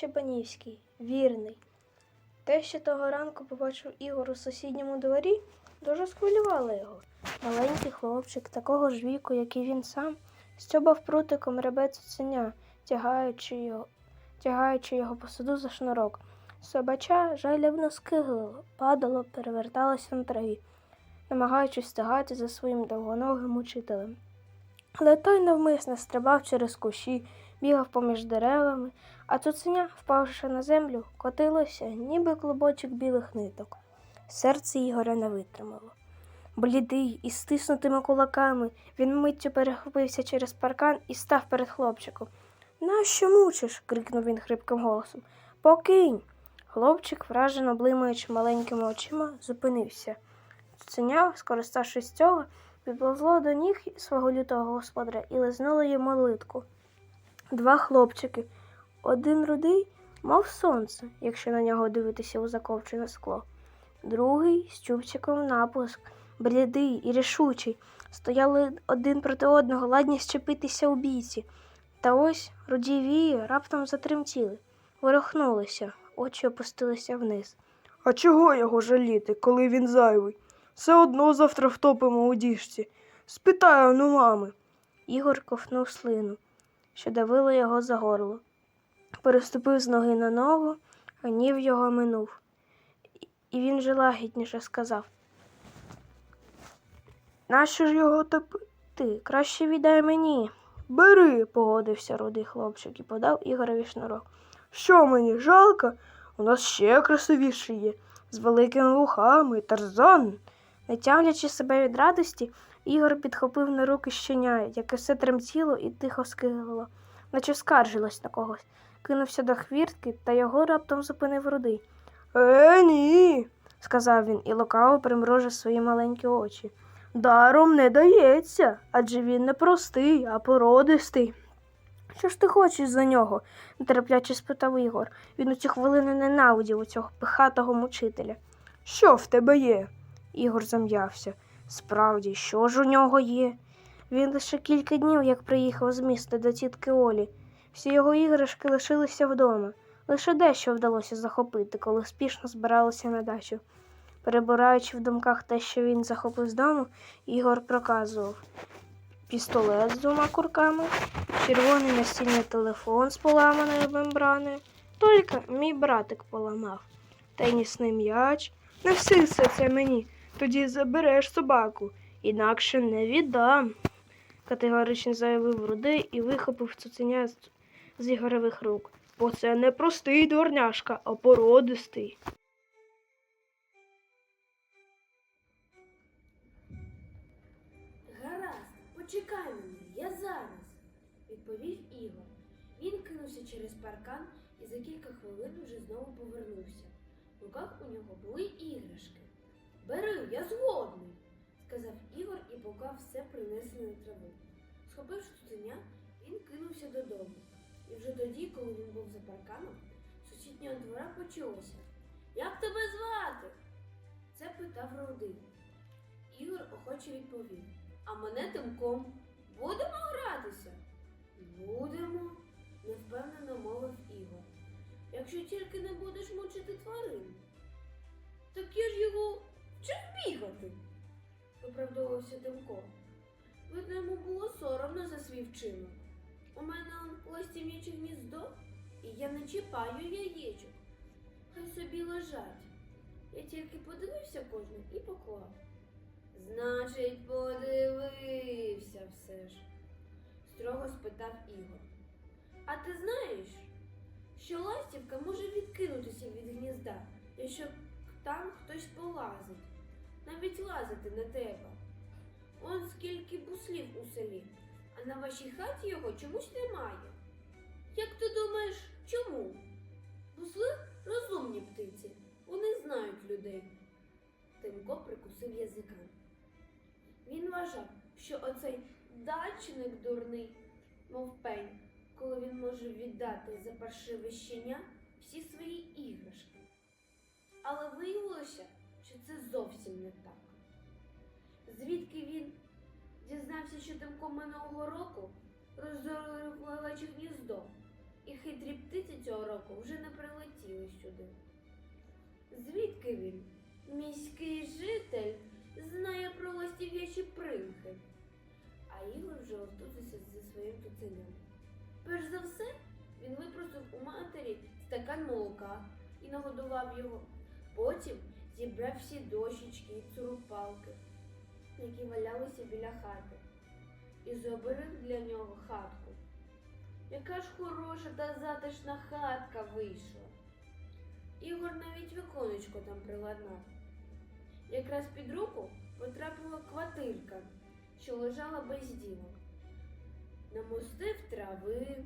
Чебанівський, вірний. Те, що того ранку побачив Ігор у сусідньому дворі, дуже схвилювало його. Маленький хлопчик, такого ж віку, як і він сам, стьобав прутиком ребе цуценя, тягаючи його, тягаючи його по саду за шнурок. Собача жалібно скиглило, падало, переверталося на траві, намагаючись стигати за своїм довгоногим учителем. Але той навмисно стрибав через кущі, бігав поміж деревами, а цуценя, впавши на землю, котилося, ніби клубочок білих ниток. Серце Ігоря не витримало. Блідий і стиснутими кулаками, він миттю перехопився через паркан і став перед хлопчиком. Нащо мучиш? крикнув він хрипким голосом. Покинь. Хлопчик, вражено блимаючи маленькими очима, зупинився. Цуценя, скориставшись цього, підповзло до ніг свого лютого господаря і лизнуло йому литку. Два хлопчики, один рудий, мов сонце, якщо на нього дивитися у заковчене скло. Другий з чубчиком напуск, блідий і рішучий, стояли один проти одного, ладні щепитися у бійці. Та ось руді вії раптом затремтіли, ворухнулися, очі опустилися вниз. А чого його жаліти, коли він зайвий? Все одно завтра втопимо у діжці. Спитаю ну мами. Ігор ковтнув слину, що давило його за горло. Переступив з ноги на ногу, гнів його минув. І він же лагідніше сказав. Нащо ж його топити? Краще віддай мені. Бери, Погодився рудий хлопчик і подав Ігорові шнурок. що мені жалко? У нас ще красивіший є, з великими вухами, тарзан. Не тямлячи себе від радості, Ігор підхопив на руки щеня, яке все тремтіло і тихо скиглило, наче скаржилось на когось. Кинувся до хвіртки, та його раптом зупинив рудий. Е, ні. сказав він і лукаво примружив свої маленькі очі. Даром не дається, адже він не простий, а породистий. Що ж ти хочеш за нього? нетерпляче спитав Ігор. Він у цю хвилину ненавидів у цього пихатого мучителя. Що в тебе є? Ігор зам'явся. Справді, що ж у нього є? Він лише кілька днів, як приїхав з міста до тітки Олі. Всі його іграшки лишилися вдома. Лише дещо вдалося захопити, коли спішно збиралися на дачу. Перебираючи в думках те, що він захопив з дому, Ігор проказував пістолет з двома курками, червоний настільний телефон з поламаною мембраною. Тільки мій братик поламав. Тенісний м'яч. Не все це мені. Тоді забереш собаку, інакше не віддам. категорично заявив рудий і вихопив цуценя з, Ігоревих рук. Бо це не простий дворняшка, а породистий. Гаразд, почекай мене, я зараз, відповів Ігор. Він кинувся через паркан і за кілька хвилин вже знову повернувся. В руках у нього були іграшки. Бери, я згодний, сказав Ігор і поклав все принесене на траву. Схопивши цуценя, він кинувся додому. І вже тоді, коли він був за парканом, сусіднього двора почулося. Як тебе звати? Це питав Рудий. Ігор охоче відповів. А мене тимком. Будемо гратися? Будемо, невпевнено мовив Ігор. Якщо тільки не будеш мучити тварин. Так я ж його вчив бігати, виправдовувався Тимко. Видно, йому було соромно за свій вчинок. У мене он ластівняче гніздо, і я не чіпаю яєчок. Хай собі лежать. Я тільки подивився кожне і поклав. Значить, подивився все ж, строго спитав Ігор. А ти знаєш, що ластівка може відкинутися від гнізда, якщо там хтось полазить, навіть лазити не треба. Он скільки буслів у селі, а на вашій хаті його чомусь немає. Як ти думаєш, чому? Бусли розумні птиці, вони знають людей. Тимко прикусив язика. Він вважав, що оцей дачник дурний, мов пень, коли він може віддати за паршиве щеня всі свої іграшки. Але виявилося, що це зовсім не так. Звідки він дізнався, що Тимко минулого року розорив лелече гніздо, і хитрі птиці цього року вже не прилетіли сюди. Звідки він? Міський житель знає про ластів'ячі примхи. А Ігор вже отузився зі своїм туценям. Перш за все, він випросив у матері стакан молока і нагодував його. Потім зібрав всі дощечки і цурупалки, які валялися біля хати, і зробив для нього хатку. Яка ж хороша та затишна хатка вийшла. Ігор навіть віконечко там приладнав. Якраз під руку потрапила квартирка, що лежала без діла. Намостив трави,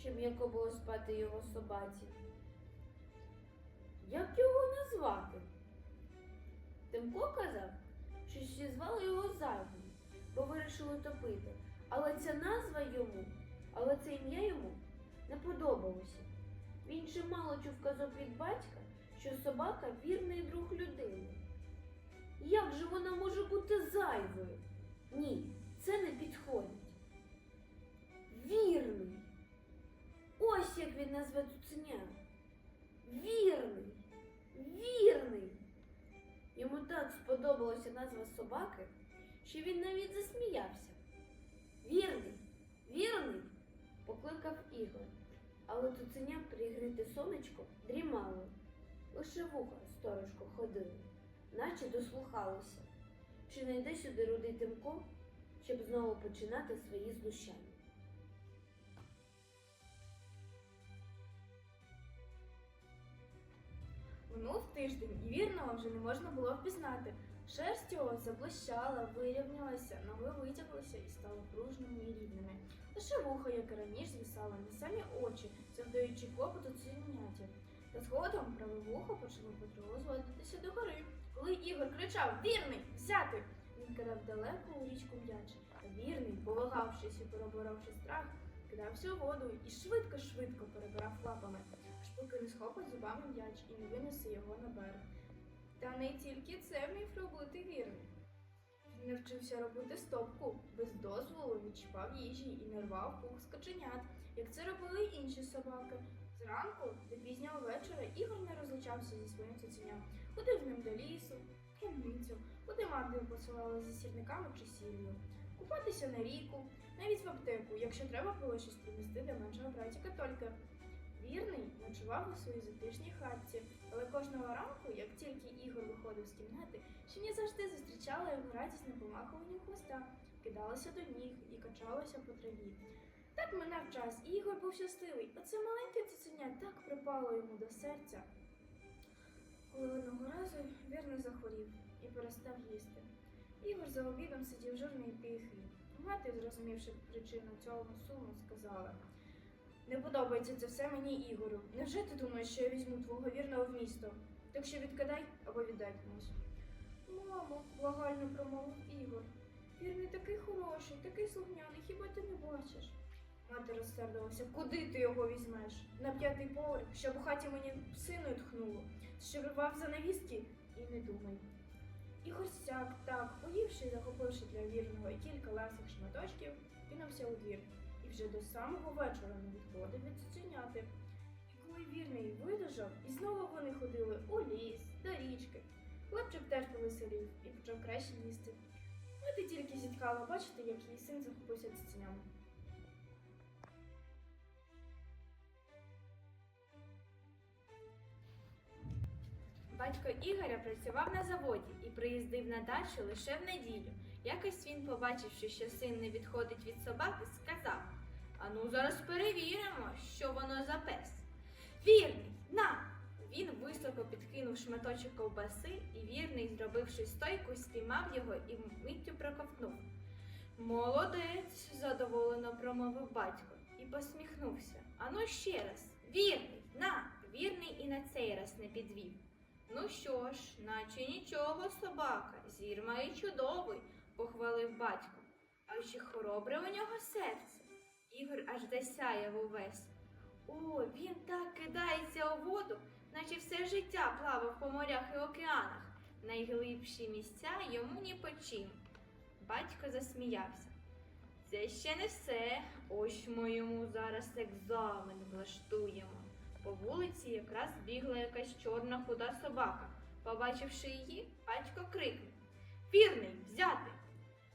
щоб м'яко було спати його собаці. Як його назвати? Тимко казав, що ще звали його зайвим, бо вирішили топити. Але ця назва йому, але це ім'я йому не подобалося. Він чимало чув казок від батька, що собака вірний друг людини. Як же вона може бути зайвою? Ні, це не підходить. Вірний. Ось як він назве цуценя. Вірний. Вірний. Йому так сподобалася назва собаки, що він навіть засміявся. Вірний, вірний, покликав Ігор, але цуценя пригрите сонечко дрімало. Лише вуха сторожко ходили, наче дослухалося. Чи не йде сюди рудий Тимко, щоб знову починати свої знущання? Минув тиждень, і вірного вже не можна було впізнати. Шерсть його заблищала, вирівнялася, ноги витяглися і стали пружними і рівними. Лише вуха, як і раніше, звисало на самі очі, завдаючи клопоту цуценяті. Та згодом праве вухо почало потроху зводитися до гори. Коли Ігор кричав Вірний, взяти! Він кидав далеко у річку м'яч. А вірний, повагавшись і переборавши страх, кидався у воду і швидко-швидко перебирав лапами, поки не схопить зубами м'яч і не винесе його на берег. Та не тільки це вмів робити вірний. Він навчився робити стопку, без дозволу відчіпав їжі і не рвав пух з як це робили інші собаки. Зранку до пізнього вечора Ігор не розлучався зі своїм цуценям, ходив з ним до лісу, в крамницю, куди мати посилала за сірниками чи сіллю, купатися на ріку, навіть в аптеку, якщо треба було щось принести для меншого братіка Толька. Вірний ночував у своїй затишній хатці, але кожного ранку, як тільки Ігор виходив з кімнати, Щеня завжди зустрічала його радісне помахування хвоста, кидалася до ніг і качалася по траві. Так минав час, і Ігор був щасливий. Оце маленьке цуценя так припало йому до серця. Коли одного разу вірний захворів і перестав їсти. Ігор за обідом сидів жирний і тихий. Мати, зрозумівши причину цього суму, сказала. Не подобається це все мені, Ігорю. Невже ти думаєш, що я візьму твого вірного в місто? Так що відкидай або віддай комусь. Мамо, благально промовив Ігор. Вірний такий хороший, такий слухняний, хіба ти не бачиш? Мати розсердилася. Куди ти його візьмеш? На п'ятий поверх, щоб у хаті мені синою тхнуло, що рвав занавіски і не думай. Ігор сяк так, поївши і захопивши для вірного кілька ласих шматочків, кинувся у двір вже до самого вечора не відходив від цуценяти. І коли вірний видужав, і знову вони ходили у ліс, до річки. Хлопчик теж повеселів і почав краще їсти. Мати тільки зіткала бачити, як її син захопився цуценями. Батько Ігоря працював на заводі і приїздив на дачу лише в неділю. Якось він, побачивши, що син не відходить від собаки, сказав: Ану, зараз перевіримо, що воно за пес. Вірний, на! Він високо підкинув шматочок ковбаси, і вірний, зробивши стойку, спіймав його і миттю проковтнув. Молодець, задоволено промовив батько і посміхнувся. Ану ще раз. Вірний, на! Вірний і на цей раз не підвів. Ну що ж, наче нічого, собака, зір має чудовий, похвалив батько. А ще хоробре у нього серце. Ігор аж засяяв увесь. О, він так кидається у воду, наче все життя плавав по морях і океанах. Найглибші місця йому ні по чим. Батько засміявся. Це ще не все. Ось ми йому зараз екзамен влаштуємо. По вулиці якраз бігла якась чорна худа собака. Побачивши її, батько крикнув Вірний, взяти.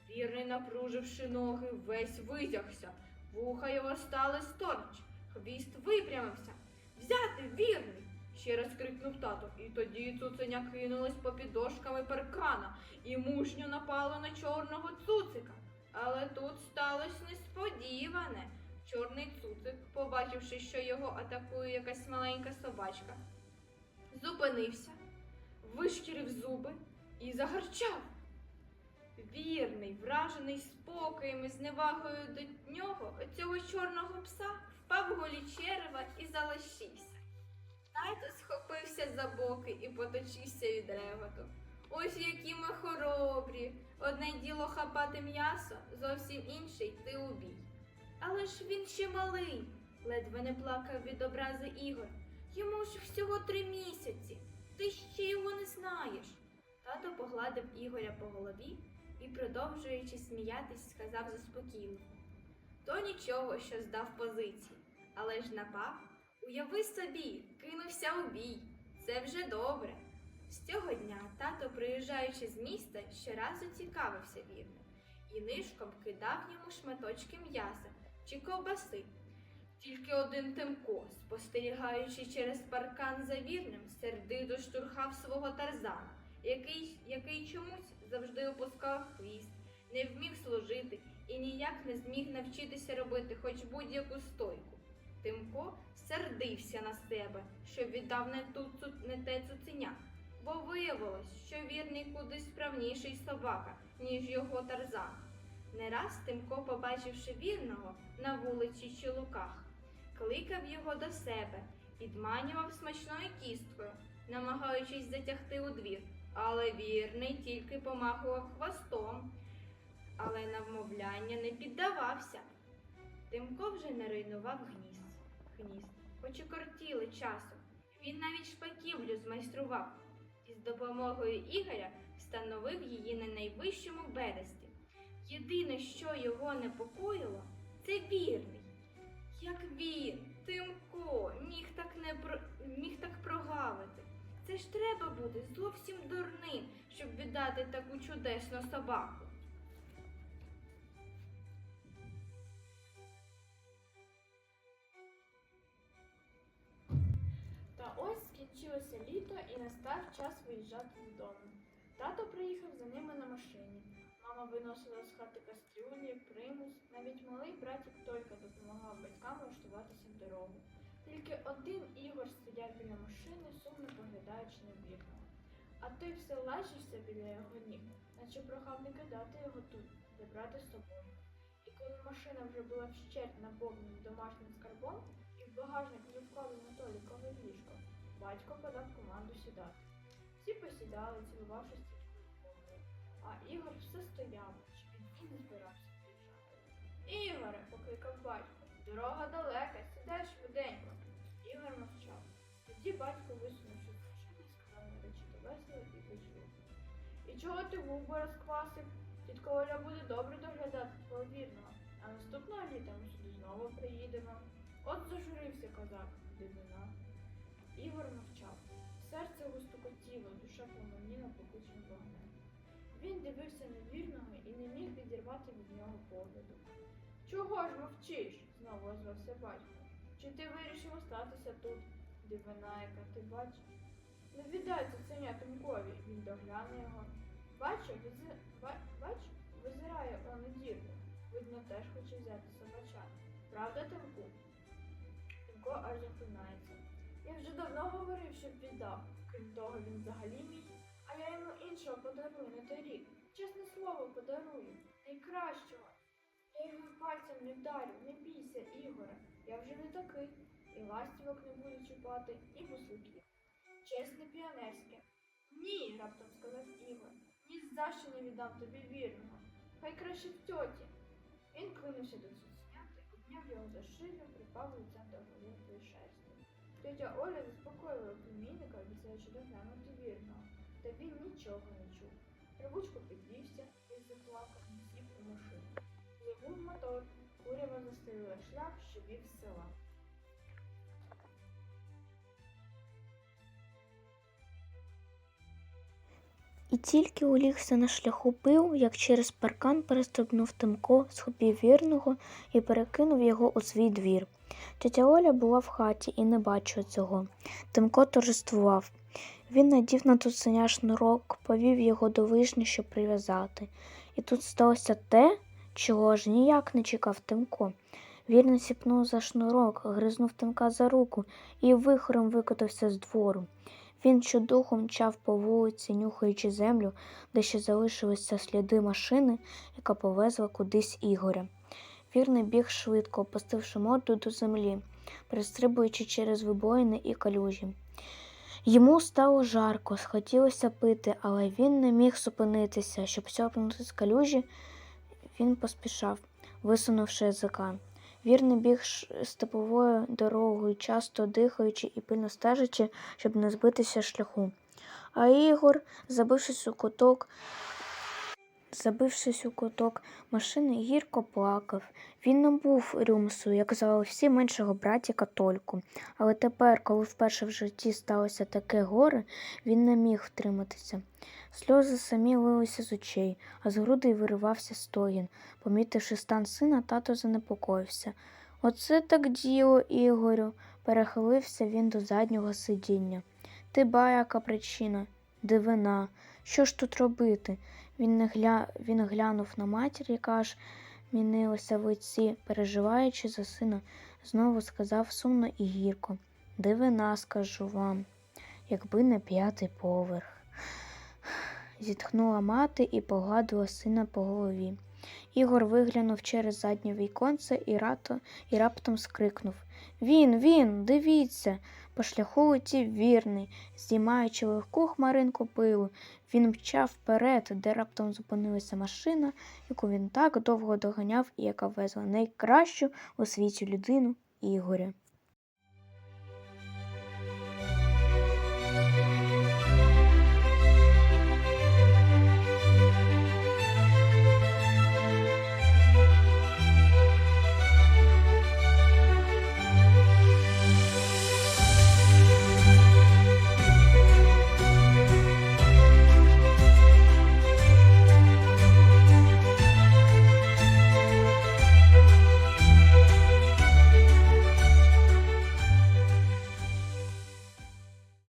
Вірний, напруживши ноги, весь витягся. Вуха його стали сторч, хвіст випрямився. Взяти, вірний. Ще раз крикнув тато, і тоді цуценя кинулась по підошками паркана і мужньо напало на чорного цуцика. Але тут сталося несподіване. Чорний цуцик, побачивши, що його атакує якась маленька собачка, зупинився, вишкірив зуби і загарчав. Вірний, вражений спокоєм і зневагою до нього, цього чорного пса, впав голі черева і залишився. Тато схопився за боки і поточився від реготу. Ось які ми хоробрі. Одне діло хапати м'ясо, зовсім інше йти у бій. Але ж він ще малий, ледве не плакав від образи Ігор. Йому ж всього три місяці. Ти ще його не знаєш. Тато погладив Ігоря по голові і, продовжуючи сміятись, сказав заспокійливо. То нічого, що здав позиції, але ж напав. Уяви собі, кинувся у бій. Це вже добре. З цього дня тато, приїжджаючи з міста, щоразу цікавився вірним і нишком кидав йому шматочки м'яса чи ковбаси. Тільки один Тимко, спостерігаючи через паркан за вірним, сердито штурхав свого тарзана, який, який чомусь завжди опускав хвіст, не вмів служити і ніяк не зміг навчитися робити хоч будь-яку стойку. Тимко сердився на себе, що віддав не, ту, не те цуценя, бо виявилось, що вірний куди справніший собака, ніж його тарзан. Не раз Тимко, побачивши вірного на вулиці чи луках, кликав його до себе, підманював смачною кісткою, намагаючись затягти у двір, але вірний тільки помахував хвостом, але на вмовляння не піддавався. Тимко вже не руйнував гнізд, гнізд, хоч і кортіли часом. Він навіть шпаківлю змайстрував і з допомогою Ігоря встановив її на найвищому бересті. Єдине, що його непокоїло, це вірний. Як він, Тимко, міг так не про... міг так прогавити. Це ж треба бути зовсім дурним, щоб віддати таку чудесну собаку. Та ось скінчилося літо і настав час виїжджати додому. Тато приїхав за ними на машині. Мама виносила з хати кастрюлі, примус, навіть малий братик Толька допомагав батькам влаштуватися в дорогу. Тільки один Ігор стояв біля машини, сумно поглядаючи на вікна. А той все лежався біля його ніг, наче прохав не кидати його тут, де брати з собою. І коли машина вже була вщерть наповнена домашнім скарбом, і в багажник вже вкладено Толікове ліжко, батько подав команду сідати. Всі посідали, цілувавшись тіткою а Ігор все стояв, чи він і не збирався приїжджати. Ігоре, покликав батько, дорога далека, сідай швиденько. Ігор мовчав. Тоді батько висунувши машини, сказав наречито весело і почув. І чого ти губи розквасив? Тітка Оля буде добре доглядати твого вірного, а наступного літа ми сюди знову приїдемо. От зажурився козак, дивина. Ігор мовчав. Серце густокотіло, душа пламеніла пекучим вогнем. Він дивився на вірного і не міг відірвати від нього погляду. Чого ж мовчиш? знову озвався батько. Чи ти вирішив остатися тут? Дивина, яка ти бачиш. Не віддай цуценя Тимкові, він догляне його. Бачу, визи... бач, визирає он у дірку. Видно, теж хоче взяти собачат. Правда, Тимку? Тимко аж запинається. Я вже давно говорив, щоб віддав. Крім того, він взагалі мій. А я йому іншого подарую на той рік. Чесне слово, подарую. Найкращого. Я його пальцем не вдарю, не бійся, Ігоре. Я вже не такий. І ластівок не буду чіпати, і бусликів. Чесне піонерське. Ні, раптом сказав Ігор. Ні за що не віддам тобі вірного. Хай краще в тьоті. Він кинувся до цуценята, підняв його за шию, припав лицем до голівної шерсті. Тетя Оля заспокоїла племінника, обіцяючи доглянути вірного, та він нічого не чув. Рибучко підвівся і заплакав, сів у машину. Завув мотор, курява застелила шлях, жителів села. І тільки улігся на шляху пив, як через паркан перестрибнув Тимко, схопів вірного і перекинув його у свій двір. Тетя Оля була в хаті і не бачила цього. Тимко торжествував. Він надів на тусеня шнурок, повів його до вишні, щоб прив'язати. І тут сталося те, чого ж ніяк не чекав Тимко. Вірний сіпнув за шнурок, гризнув Тимка за руку і вихором викотився з двору. Він щодухом мчав по вулиці, нюхаючи землю, де ще залишилися сліди машини, яка повезла кудись Ігоря. Вірний біг швидко, опустивши морду до землі, перестрибуючи через вибоїни і калюжі. Йому стало жарко, схотілося пити, але він не міг зупинитися, щоб сьорпнути з калюжі. Він поспішав, висунувши язика. Вірний біг степовою дорогою, часто дихаючи і пильно стежачи, щоб не збитися шляху. А Ігор, забившись у куток, забившись у куток машини, гірко плакав. Він не був рюмсою, як звали всі меншого братіка Тольку. Але тепер, коли вперше в житті сталося таке горе, він не міг втриматися. Сльози самі лилися з очей, а з грудей виривався стогін. Помітивши стан сина, тато занепокоївся. Оце так діло, Ігорю, перехилився він до заднього сидіння. Ти ба, яка причина? Дивина. Що ж тут робити? Він, не гля... він глянув на матір, яка аж мінилася в лиці, переживаючи за сина, знову сказав сумно і гірко. Дивина, скажу вам, якби не п'ятий поверх. Зітхнула мати і погладила сина по голові. Ігор виглянув через заднє віконце і, рато, і раптом скрикнув Він, він, дивіться. По шляху летів вірний, здіймаючи легку хмаринку пилу. Він мчав вперед, де раптом зупинилася машина, яку він так довго доганяв і яка везла найкращу у світі людину Ігоря.